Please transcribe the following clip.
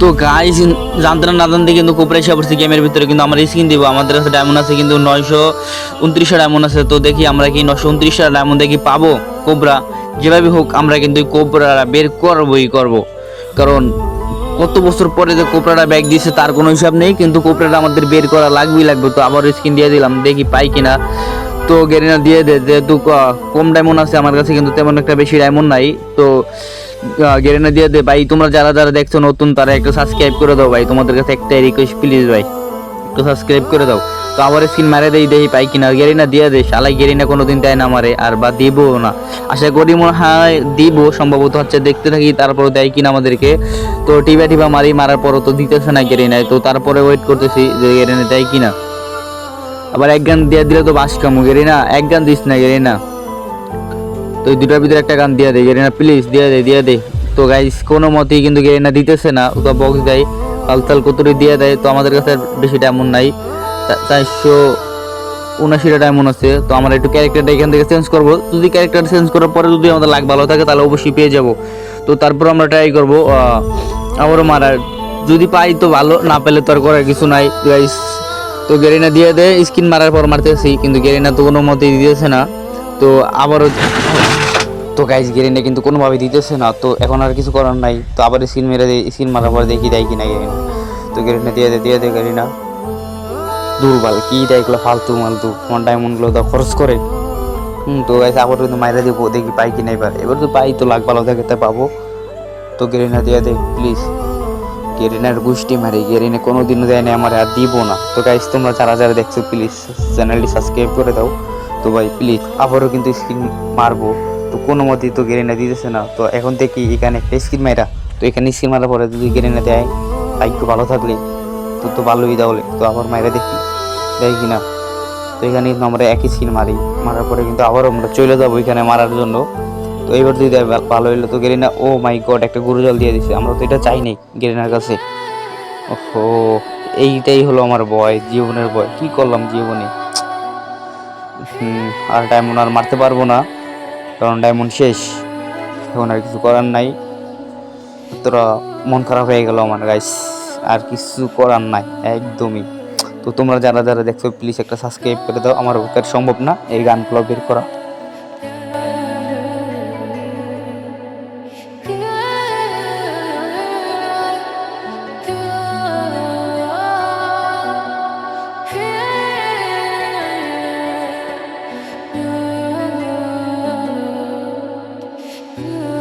তো গাইস জানতে না জানতে কিন্তু কোপরা এসে পড়ছে গেমের ভিতরে, কিন্তু আমার স্কিন দিব। আমাদের কাছে ডায়মন্ড আছে কিন্তু নয়শো উনত্রিশটা ডায়মন্ড আছে। তো দেখি আমরা কি নশো উনত্রিশটা ডায়মন্ড দেখি পাবো? কোবরা যেভাবে হোক, আমরা কিন্তু কোবরা বের করবই, করব। কারণ কত বছর পরে যে কোপরাটা ব্যাগ দিয়েছে তার কোনো হিসাব নেই। কিন্তু কোপরাটা আমাদের বের করা লাগবেই লাগবে। তো আবার স্কিন দিয়ে দিলাম, দেখি পাই কিনা। তো গেরিনা দিয়ে দে, যেহেতু কম ডায়মন্ড আছে, আমার কাছে কিন্তু তেমন একটা বেশি ডায়মন্ড নাই। তো গেরিনা দিয়ে দে। ভাই, তোমরা যারা যারা দেখছ নতুন, তারা একটু সাবস্ক্রাইব করে দাও ভাই। তোমাদের কাছে একটা রিকোয়েস্ট প্লিজ ভাই। একটু সাবস্ক্রাইব করে দাও। তো আবার স্কিন মারে দেই দেই পাই কিনা গেরিনা দিয়ে দে। শালাই গেরিনা কোনোদিন দেয় না মারে আর বা দিবও না। আশা করি মনে হয় দিব, সম্ভবত হচ্ছে দেখতে থাকি তারপর দেয় কিনা আমাদেরকে। তো টিবা টিবা মারি, মারার পরও তো দিতেছে না গেরিনায় তো তারপরে ওয়েট করতেছি যে গেরিনা দেয় কিনা। আবার এক গান দিয়ে দিলে তো বাস কামু গেরিনা এক গান দিস না গেরিনা তো দুটার ভিতরে একটা গান দিয়ে দে গেরিনা প্লিজ দিয়ে দে দিয়ে দে তো গাইস কোনো মতেই কিন্তু গেরিনা দিতেছে না তো বক্স দেয় ফালতাল কতুরি দিয়ে দেয়, তো আমাদের কাছে বেশি ডায়মন্ড নাই। চারশো উনাশিটা ডায়মন্ড আছে, তো আমরা একটু ক্যারেক্টারটা এখান থেকে চেঞ্জ করব। যদি ক্যারেক্টার চেঞ্জ করার পরে যদি আমাদের লাগ ভালো থাকে, তাহলে অবশ্যই পেয়ে যাব। তো তারপর আমরা ট্রাই করব আবারও মারার। যদি পাই তো ভালো, না পেলে তো আর করার কিছু নাই গাইস তো গেরিনা দিয়ে দেয় স্কিন মারার পর মারতেছি, কিন্তু গেরিনা তো কোনো মতেই দিতেছে না। তো আবারও তো গাইস গেরিনা কিন্তু কোনোভাবে দিতেছে না, তো এখন আর কিছু করার নাই। তো আবার স্কিন মেরে দেয় স্কিন মারার পর দেখি দেয় কিনা গেরিনা। তো গেরিনা দিয়ে দে দিয়ে দে গেরিনা। দুর্বল, কি দেয় এগুলো ফালতু মালতু আমার ডায়মন্ডগুলো তো খরচ করে। হুম, তো গাইস আবার কিন্তু মাইরা দিব, দেখি পাই কি না এবার। এবার তো পাই, তো লাখ ভালো থাকে তাই পাবো। তো গেরিনা দিয়ে দে প্লিজ গেরিনার গোষ্ঠী মারি, গেরিনে কোনো দিনও দেয় না আমার আর দিব না। তো গাইজ তোমরা যারা যারা দেখছ প্লিজ চ্যানেলটি সাবস্ক্রাইব করে দাও। তো ভাই প্লিজ আবারও কিন্তু স্ক্রিন মারবো। তো কোনো মতেই তো গেরিনা দিতেছে না। তো এখন থেকে এখানে একটা স্ক্রিন মাইরা, তো এখানে স্ক্রিন মারার পরে যদি গেরিনা দেয় তাই একটু ভালো থাকলে। তো তো ভালোই তাহলে। তো আবার মাইরা দেখি। দেয় কিনা। তো এখানে কিন্তু আমরা একই স্কিন মারি। মারার পরে কিন্তু আবার আমরা চলে যাব এখানে মারার জন্য। তো এবার যদি ভালো হইল তো গেরিনা ও মাই গড একটা গরু জল দিয়ে দিছে। আমরা তো এটা চাই নাই গেরিনার কাছে। ওহো, এইটাই হলো আমার বয় জীবনের বয় কি করলাম জীবনে? আর ডায়মন্ড আর মারতে পারব না, কারণ ডায়মন্ড শেষ। এখন আর কিছু করার নাই। তোরা মন খারাপ হয়ে গেল আমার গাইস আর কিছু করার নাই, একদমই। তো তোমরা যারা যারা দেখছ প্লিজ একটা সাবস্ক্রাইব করে দাও। আমার সম্ভব না এই গানগুলো বের করা। Oh.